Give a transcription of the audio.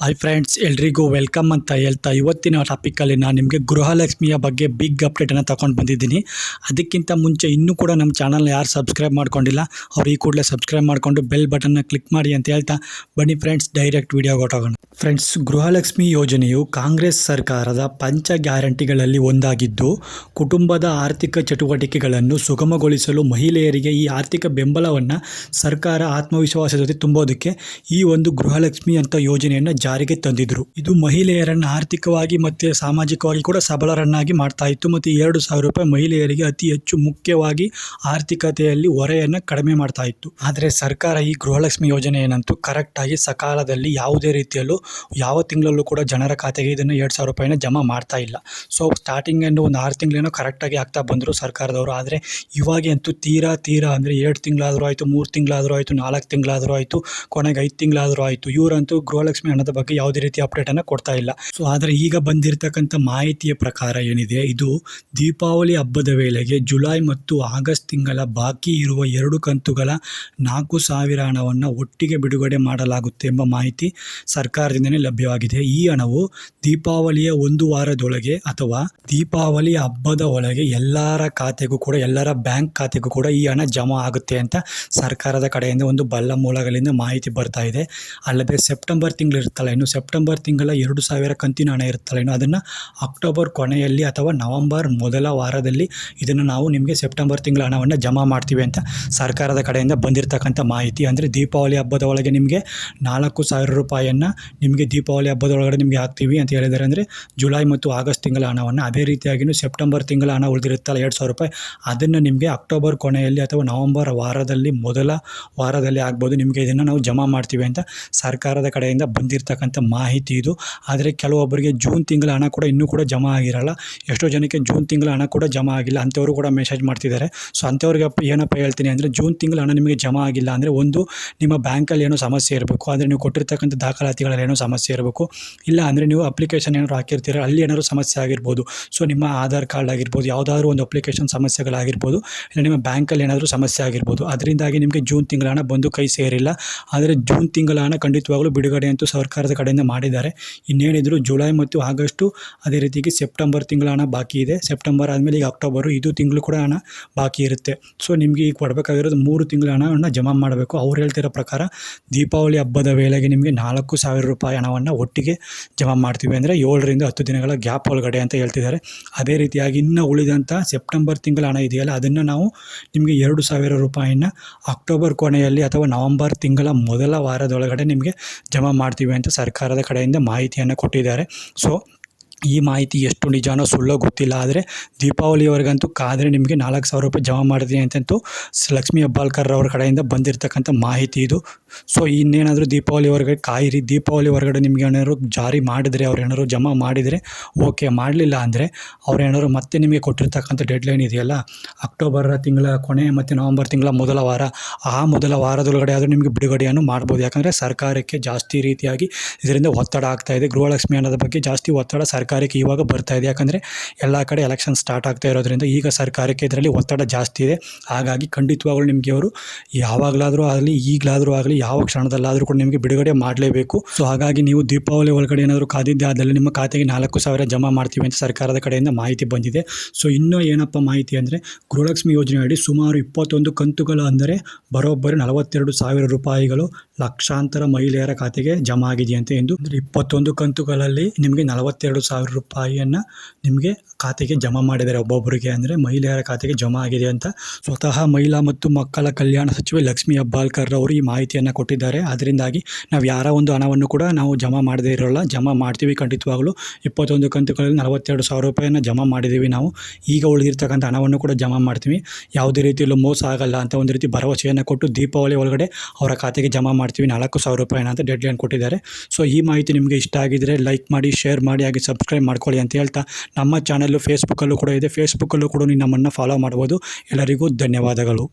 Hi friends ಎಲ್ರಿಗೂ welcome ಅಂತ ಹೇಳ್ತಾ ಇವತ್ತಿನ ಟಾಪಿಕಲ್ಲಿ ನಾನು ನಿಮಗೆ ಗೃಹಲಕ್ಷ್ಮಿಯ ಬಗ್ಗೆ ಬಿಗ್ ಅಪ್ಡೇಟನ್ನು ತಗೊಂಡು ಬಂದಿದ್ದೀನಿ. ಅದಕ್ಕಿಂತ ಮುಂಚೆ ಇನ್ನೂ ಕೂಡ ನಮ್ಮ ಚಾನಲ್ನ ಯಾರು ಸಬ್ಸ್ಕ್ರೈಬ್ ಮಾಡ್ಕೊಂಡಿಲ್ಲ, ಅವ್ರು ಈ ಕೂಡಲೇ ಸಬ್ಸ್ಕ್ರೈಬ್ ಮಾಡಿಕೊಂಡು ಬೆಲ್ ಬಟನ್ನ ಕ್ಲಿಕ್ ಮಾಡಿ ಅಂತ ಹೇಳ್ತಾ ಬನ್ನಿ ಫ್ರೆಂಡ್ಸ್ ಡೈರೆಕ್ಟ್ ವಿಡಿಯೋ ಹೊಟ್ಟೋಗೋಣ ಫ್ರೆಂಡ್ಸ್ ಗೃಹಲಕ್ಷ್ಮಿ ಯೋಜನೆಯು ಕಾಂಗ್ರೆಸ್ ಸರ್ಕಾರದ ಪಂಚ ಗ್ಯಾರಂಟಿಗಳಲ್ಲಿ ಒಂದಾಗಿದ್ದು, ಕುಟುಂಬದ ಆರ್ಥಿಕ ಚಟುವಟಿಕೆಗಳನ್ನು ಸುಗಮಗೊಳಿಸಲು ಮಹಿಳೆಯರಿಗೆ ಈ ಆರ್ಥಿಕ ಬೆಂಬಲವನ್ನು ಸರ್ಕಾರ ಆತ್ಮವಿಶ್ವಾಸದ ಜೊತೆ ತುಂಬೋದಕ್ಕೆ ಈ ಒಂದು ಗೃಹಲಕ್ಷ್ಮಿ ಅಂತ ಯೋಜನೆಯನ್ನು ಜಾರಿಗೆ ತಂದಿದ್ರು. ಇದು ಮಹಿಳೆಯರನ್ನ ಆರ್ಥಿಕವಾಗಿ ಮತ್ತೆ ಸಾಮಾಜಿಕವಾಗಿ ಕೂಡ ಸಬಲರನ್ನಾಗಿ ಮಾಡ್ತಾ ಇತ್ತು. ಮತ್ತು ಎರಡು ಸಾವಿರ ರೂಪಾಯಿ ಮಹಿಳೆಯರಿಗೆ ಅತಿ ಹೆಚ್ಚು ಮುಖ್ಯವಾಗಿ ಆರ್ಥಿಕತೆಯಲ್ಲಿ ಹೊರೆಯನ್ನು ಕಡಿಮೆ ಮಾಡ್ತಾ ಇತ್ತು. ಆದರೆ ಸರ್ಕಾರ ಈ ಗೃಹಲಕ್ಷ್ಮಿ ಯೋಜನೆ ಏನಂತೂ ಕರೆಕ್ಟಾಗಿ ಸಕಾಲದಲ್ಲಿ ಯಾವುದೇ ರೀತಿಯಲ್ಲೂ ಯಾವ ತಿಂಗಳಲ್ಲೂ ಕೂಡ ಜನರ ಖಾತೆಗೆ ಇದನ್ನು ಎರಡು ಸಾವಿರ ರೂಪಾಯಿನ ಜಮಾ ಮಾಡ್ತಾ ಇಲ್ಲ. ಸೊ ಅನ್ನು ಒಂದು ಆರು ತಿಂಗಳೇನೋ ಕರೆಕ್ಟಾಗಿ ಆಗ್ತಾ ಬಂದರು ಸರ್ಕಾರದವರು. ಆದರೆ ಇವಾಗ ಅಂತೂ ತೀರಾ ತೀರಾ ಅಂದರೆ ಎರಡು ತಿಂಗಳಾದರೂ ಆಯಿತು, ಮೂರು ತಿಂಗಳಾದರೂ ಆಯಿತು, ನಾಲ್ಕು ತಿಂಗಳಾದರೂ ಆಯಿತು, ಕೊನೆಗೆ ಐದು ತಿಂಗಳಾದರೂ ಆಯಿತು. ಇವರಂತೂ ಗೃಹಲಕ್ಷ್ಮಿ ಹಣದ ಬಗ್ಗೆ ಯಾವುದೇ ರೀತಿ ಅಪ್ಡೇಟ್ ಅಪ್ಡೇಟನ್ನು ಕೊಡ್ತಾ ಇಲ್ಲ. ಸೊ ಆದರೆ ಈಗ ಬಂದಿರತಕ್ಕಂಥ ಮಾಹಿತಿಯ ಪ್ರಕಾರ ಏನಿದೆ, ಇದು ದೀಪಾವಳಿ ಹಬ್ಬದ ವೇಳೆಗೆ ಜುಲೈ ಮತ್ತು ಆಗಸ್ಟ್ ತಿಂಗಳ ಬಾಕಿ ಇರುವ ಎರಡು ಕಂತುಗಳ ನಾಲ್ಕು ಸಾವಿರ ಹಣವನ್ನು ಒಟ್ಟಿಗೆ ಬಿಡುಗಡೆ ಮಾಡಲಾಗುತ್ತೆ ಎಂಬ ಮಾಹಿತಿ ಸರ್ಕಾರದಿಂದಲೇ ಲಭ್ಯವಾಗಿದೆ. ಈ ಹಣವು ದೀಪಾವಳಿಯ ಒಂದು ವಾರದೊಳಗೆ ಅಥವಾ ದೀಪಾವಳಿ ಹಬ್ಬದ ಒಳಗೆ ಎಲ್ಲರ ಖಾತೆಗೂ ಕೂಡ, ಎಲ್ಲರ ಬ್ಯಾಂಕ್ ಖಾತೆಗೂ ಕೂಡ ಈ ಹಣ ಜಮಾ ಆಗುತ್ತೆ ಅಂತ ಸರ್ಕಾರದ ಕಡೆಯಿಂದ ಒಂದು ಬಲ್ಲ ಮೂಲಗಳಿಂದ ಮಾಹಿತಿ ಬರ್ತಾ ಇದೆ. ಅಲ್ಲದೆ ಸೆಪ್ಟೆಂಬರ್ ತಿಂಗಳು ಇರುತ್ತಲ್ಲ, ಇನ್ನು ಸೆಪ್ಟೆಂಬರ್ ತಿಂಗಳ ಎರಡು ಸಾವಿರ ಕಂತಿನ ಹಣ ಇರುತ್ತಲ್ಲ, ಇನ್ನು ಅದನ್ನು ಅಕ್ಟೋಬರ್ ಕೊನೆಯಲ್ಲಿ ಅಥವಾ ನವಂಬರ್ ಮೊದಲ ವಾರದಲ್ಲಿ ಇದನ್ನು ನಾವು ನಿಮಗೆ ಸೆಪ್ಟೆಂಬರ್ ತಿಂಗಳ ಹಣವನ್ನು ಜಮಾ ಮಾಡ್ತೀವಿ ಅಂತ ಸರ್ಕಾರದ ಕಡೆಯಿಂದ ಬಂದಿರತಕ್ಕಂಥ ಮಾಹಿತಿ. ಅಂದರೆ ದೀಪಾವಳಿ ಹಬ್ಬದ ಒಳಗೆ ನಿಮಗೆ ನಾಲ್ಕು ಸಾವಿರ ರೂಪಾಯಿಯನ್ನು ನಿಮಗೆ ದೀಪಾವಳಿ ಹಬ್ಬದ ಒಳಗಡೆ ನಿಮಗೆ ಹಾಕ್ತೀವಿ ಅಂತ ಹೇಳಿದ್ದಾರೆ. ಅಂದರೆ ಜುಲೈ ಮತ್ತು ಆಗಸ್ಟ್ ತಿಂಗಳ ಹಣವನ್ನು ಅದೇ ರೀತಿಯಾಗಿಯೂ ಸೆಪ್ಟೆಂಬರ್ ತಿಂಗಳ ಹಣ ಉಳಿದಿರುತ್ತಲ್ಲ, ಎರಡು ಸಾವಿರ ರೂಪಾಯಿ. ಅದನ್ನು ನಿಮಗೆ ಅಕ್ಟೋಬರ್ ಕೊನೆಯಲ್ಲಿ ಅಥವಾ ನವಂಬರ್ ವಾರದಲ್ಲಿ, ಮೊದಲ ವಾರದಲ್ಲಿ ಆಗ್ಬೋದು ನಿಮಗೆ ಇದನ್ನು ನಾವು ಜಮಾ ಮಾಡ್ತೀವಿ ಅಂತ ಸರ್ಕಾರದ ಕಡೆಯಿಂದ ಬಂದಿರತಕ್ಕಂಥ ಮಾಹಿತಿ ಇದು. ಆದರೆ ಕೆಲವೊಬ್ಬರಿಗೆ ಜೂನ್ ತಿಂಗಳ ಹಣ ಕೂಡ ಇನ್ನೂ ಕೂಡ ಜಮಾ ಆಗಿರಲ್ಲ. ಎಷ್ಟೋ ಜನಕ್ಕೆ ಜೂನ್ ತಿಂಗಳ ಹಣ ಕೂಡ ಜಮಾ ಆಗಿಲ್ಲ. ಅಂಥವರು ಕೂಡ ಮೆಸೇಜ್ ಮಾಡ್ತಿದ್ದಾರೆ. ಸೊ ಅಂಥವ್ರಿಗೆ ಏನಪ್ಪ ಹೇಳ್ತೀನಿ ಅಂದರೆ ಜೂನ್ ತಿಂಗಳ ಹಣ ನಿಮಗೆ ಜಮಾ ಆಗಿಲ್ಲ ಅಂದರೆ ಒಂದು, ನಿಮ್ಮ ಬ್ಯಾಂಕಲ್ಲಿ ಏನೋ ಸಮಸ್ಯೆ ಇರಬೇಕು. ಆದರೆ ನೀವು ಕೊಟ್ಟಿರ್ತಕ್ಕಂಥ ದಾಖಲಾತಿಗಳಲ್ಲಿ ಏನೋ ಸಮಸ್ಯೆ ಇರಬೇಕು. ಇಲ್ಲ ಅಂದರೆ ನೀವು ಅಪ್ಲಿಕೇಶನ್ ಏನಾದ್ರು ಹಾಕಿರ್ತೀರ? ಅಲ್ಲಿ ಏನಾದ್ರು ಸಮಸ್ಯೆ ಆಗಿರ್ಬೋದು. ಸೊ ನಿಮ್ಮ ಆಧಾರ್ ಕಾರ್ಡ್ ಆಗಿರ್ಬೋದು, ಯಾವುದಾದ್ರೂ ಒಂದು ಅಪ್ಲಿಕೇಶನ್ ಸಮಸ್ಯೆಗಳಾಗಿರ್ಬೋದು, ಇಲ್ಲ ನಿಮ್ಮ ಬ್ಯಾಂಕಲ್ಲಿ ಏನಾದರೂ ಸಮಸ್ಯೆ ಆಗಿರ್ಬೋದು. ಅದರಿಂದಾಗಿ ನಿಮಗೆ ಜೂನ್ ತಿಂಗಳ ಹಣ ಬಂದು ಕೈ ಸೇರಿಲ್ಲ. ಆದರೆ ಜೂನ್ ತಿಂಗಳ ಹಣ ಖಂಡಿತವಾಗಲೂ ಬಿಡುಗಡೆ ಅಂತೂ ಸರ್ಕಾರದ ಕಡೆಯಿಂದ ಮಾಡಿದ್ದಾರೆ. ಇನ್ನೇನಿದ್ರು ಜುಲೈ ಮತ್ತು ಆಗಸ್ಟು ಅದೇ ರೀತಿಗೆ ಸೆಪ್ಟೆಂಬರ್ ತಿಂಗಳ ಹಣ ಬಾಕಿ ಇದೆ. ಸೆಪ್ಟೆಂಬರ್ ಆದಮೇಲೆ ಈಗ ಅಕ್ಟೋಬರು ಇದು ತಿಂಗಳು ಕೂಡ ಹಣ ಬಾಕಿ ಇರುತ್ತೆ. ಸೊ, ನಿಮಗೆ ಈಗ ಕೊಡಬೇಕಾಗಿರೋದು ಮೂರು ತಿಂಗಳ ಹಣವನ್ನು ಜಮಾ ಮಾಡಬೇಕು. ಅವ್ರು ಹೇಳ್ತಿರೋ ಪ್ರಕಾರ ದೀಪಾವಳಿ ಹಬ್ಬದ ವೇಳೆಗೆ ನಿಮಗೆ ನಾಲ್ಕು ಸಾವಿರ ರೂಪಾಯಿ ಹಣವನ್ನು ಒಟ್ಟಿಗೆ ಜಮಾ ಮಾಡ್ತೀವಿ ಅಂದರೆ ಏಳರಿಂದ ಹತ್ತು ದಿನಗಳ ಗ್ಯಾಪ್ ಒಳಗಡೆ ಅಂತ ಹೇಳ್ತಿದ್ದಾರೆ. ಅದೇ ರೀತಿಯಾಗಿ ಇನ್ನು ಉಳಿದಂಥ ಸೆಪ್ಟೆಂಬರ್ ತಿಂಗಳ ಹಣ ಇದೆಯಲ್ಲ, ಅದನ್ನು ನಾವು ನಿಮಗೆ ಎರಡು ಸಾವಿರ ರೂಪಾಯಿನ ಅಕ್ಟೋಬರ್ ಕೊನೆಯಲ್ಲಿ ಅಥವಾ ನವಂಬರ್ ತಿಂಗಳ ಮೊದಲ ವಾರದೊಳಗಡೆ ನಿಮಗೆ ಜಮಾ ಮಾಡ್ತೀವಿ ಅಂತ ಸರ್ಕಾರದ ಕಡೆಯಿಂದ ಮಾಹಿತಿಯನ್ನು ಕೊಟ್ಟಿದ್ದಾರೆ. ಸೊ ಈ ಮಾಹಿತಿ ಎಷ್ಟು ನಿಜಾನೋ ಸುಳ್ಳೋ ಗೊತ್ತಿಲ್ಲ, ಆದರೆ ದೀಪಾವಳಿವರೆಗಂತೂ ಕಾದರೆ ನಿಮಗೆ ನಾಲ್ಕು ಸಾವಿರ ರೂಪಾಯಿ ಜಮಾ ಮಾಡಿದ್ದೀನಿ ಅಂತಂತೂ ಲಕ್ಷ್ಮೀ ಹೆಬ್ಬಾಳ್ಕರ್ ಅವ್ರ ಕಡೆಯಿಂದ ಬಂದಿರತಕ್ಕಂಥ ಮಾಹಿತಿ ಇದು. ಸೊ ಇನ್ನೇನಾದರೂ ದೀಪಾವಳಿವರೆಗೆ ಕಾಯಿರಿ, ದೀಪಾವಳಿ ಹೊರಗಡೆ ನಿಮ್ಗೆ ಏನಾದ್ರು ಜಾರಿ ಮಾಡಿದರೆ, ಅವ್ರು ಏನಾದ್ರು ಜಮಾ ಮಾಡಿದರೆ ಓಕೆ ಮಾಡಲಿಲ್ಲ ಅಂದರೆ ಅವ್ರು ಏನಾದ್ರು ಮತ್ತೆ ನಿಮಗೆ ಕೊಟ್ಟಿರ್ತಕ್ಕಂಥ ಡೆಡ್ಲೈನ್ ಇದೆಯಲ್ಲ ಅಕ್ಟೋಬರ್ ತಿಂಗಳ ಕೊನೆ ಮತ್ತು ನವಂಬರ್ ತಿಂಗಳ ಮೊದಲ ವಾರ, ಆ ಮೊದಲ ವಾರದೊಳಗಡೆ ಆದರೂ ನಿಮಗೆ ಬಿಡುಗಡೆಯನ್ನು ಮಾಡ್ಬೋದು. ಯಾಕಂದರೆ ಸರ್ಕಾರಕ್ಕೆ ಜಾಸ್ತಿ ರೀತಿಯಾಗಿ ಇದರಿಂದ ಒತ್ತಡ ಆಗ್ತಾ ಇದೆ. ಗೃಹಲಕ್ಷ್ಮಿ ಅನ್ನೋದ್ರ ಬಗ್ಗೆ ಜಾಸ್ತಿ ಒತ್ತಡ ಸರ್ಕಾರಕ್ಕೆ ಇವಾಗ ಬರ್ತಾ ಇದೆ. ಯಾಕಂದರೆ ಎಲ್ಲ ಕಡೆ ಎಲೆಕ್ಷನ್ ಸ್ಟಾರ್ಟ್ ಆಗ್ತಾ ಇರೋದ್ರಿಂದ ಈಗ ಸರ್ಕಾರಕ್ಕೆ ಇದರಲ್ಲಿ ಒತ್ತಡ ಜಾಸ್ತಿ ಇದೆ. ಹಾಗಾಗಿ ಖಂಡಿತವಾಗ್ಲೂ ನಿಮಗೆ ಅವರು ಯಾವಾಗಲಾದರೂ ಆಗಲಿ, ಈಗಲಾದರೂ ಆಗಲಿ, ಯಾವ ಕ್ಷಣದಲ್ಲಾದರೂ ಕೂಡ ನಿಮಗೆ ಬಿಡುಗಡೆ ಮಾಡಲೇಬೇಕು. ಸೊ ಹಾಗಾಗಿ ನೀವು ದೀಪಾವಳಿ ಒಳಗಡೆ ಏನಾದರೂ ಕಾದಿದ್ದೆ ಆದಲ್ಲಿ ನಿಮ್ಮ ಖಾತೆಗೆ ನಾಲ್ಕು ಸಾವಿರ ಜಮಾ ಮಾಡ್ತೀವಿ ಅಂತ ಸರ್ಕಾರದ ಕಡೆಯಿಂದ ಮಾಹಿತಿ ಬಂದಿದೆ. ಸೊ ಇನ್ನೂ ಏನಪ್ಪ ಮಾಹಿತಿ ಅಂದರೆ ಗೃಹಲಕ್ಷ್ಮಿ ಯೋಜನೆ ಅಡಿ ಸುಮಾರು ಇಪ್ಪತ್ತೊಂದು ಕಂತುಗಳು ಅಂದರೆ ಬರೋಬ್ಬರಿ ನಲವತ್ತೆರಡು ಸಾವಿರ ರೂಪಾಯಿಗಳು ಲಕ್ಷಾಂತರ ಮಹಿಳೆಯರ ಖಾತೆಗೆ ಜಮಾ ಆಗಿದೆಯಂತೆ ಎಂದು ಇಪ್ಪತ್ತೊಂದು ಕಂತುಗಳಲ್ಲಿ ನಿಮಗೆ ನಲವತ್ತೆರಡು ಸಾವಿರ ರೂಪಾಯಿಯನ್ನು ನಿಮಗೆ ಖಾತೆಗೆ ಜಮಾ ಮಾಡಿದ್ದಾರೆ. ಒಬ್ಬೊಬ್ಬರಿಗೆ ಅಂದರೆ ಮಹಿಳೆಯರ ಖಾತೆಗೆ ಜಮಾ ಆಗಿದೆ ಅಂತ ಸ್ವತಃ ಮಹಿಳಾ ಮತ್ತು ಮಕ್ಕಳ ಕಲ್ಯಾಣ ಸಚಿವೆ ಲಕ್ಷ್ಮೀ ಅಬ್ಬಾಲ್ಕರ್ ಅವರು ಈ ಮಾಹಿತಿಯನ್ನು ಕೊಟ್ಟಿದ್ದಾರೆ. ಅದರಿಂದಾಗಿ ನಾವು ಯಾರ ಒಂದು ಹಣವನ್ನು ಕೂಡ ನಾವು ಜಮಾ ಮಾಡದೇ ಇರೋಲ್ಲ. ಜಮಾ ಮಾಡ್ತೀವಿ ಖಂಡಿತವಾಗಲೂ. ಇಪ್ಪತ್ತೊಂದು ಕಂತುಗಳಲ್ಲಿ ನಲವತ್ತೆರಡು ಸಾವಿರ ರೂಪಾಯಿಯನ್ನು ಜಮಾ ಮಾಡಿದ್ದೀವಿ ನಾವು. ಈಗ ಉಳಿದಿರ್ತಕ್ಕಂಥ ಹಣವನ್ನು ಕೂಡ ಜಮಾ ಮಾಡ್ತೀವಿ. ಯಾವುದೇ ರೀತಿಯಲ್ಲೂ ಮೋಸ ಆಗಲ್ಲ ಅಂತ ಒಂದು ರೀತಿ ಭರವಸೆಯನ್ನು ಕೊಟ್ಟು ದೀಪಾವಳಿ ಒಳಗಡೆ ಅವರ ಖಾತೆಗೆ ಜಮಾ ಮಾಡ್ತೀವಿ, ನಾಲ್ಕು ಸಾವಿರ ರೂಪಾಯಿನ ಅಂತ ಡೆಡ್ಲೈನ್ ಕೊಟ್ಟಿದ್ದಾರೆ. ಸೊ ಈ ಮಾಹಿತಿ ನಿಮಗೆ ಇಷ್ಟ ಆಗಿದ್ದರೆ ಲೈಕ್ ಮಾಡಿ ಶೇರ್ ಮಾಡಿ, ಹಾಗೆ ಸಬ್ಸ್ಕ್ರೈಬ್ ಮಾಡ್ಕೊಳ್ಳಿ ಅಂತ ಹೇಳ್ತಾ ನಮ್ಮ ಚಾನಲ್ಲು ಫೇಸ್ಬುಕ್ಕಲ್ಲೂ ಕೂಡ ಇದೆ. ಫೇಸ್ಬುಕ್ಕಲ್ಲೂ ಕೂಡ ನೀವು ನಮ್ಮನ್ನು ಫಾಲೋ ಮಾಡ್ಬೋದು. ಎಲ್ಲರಿಗೂ ಧನ್ಯವಾದಗಳು.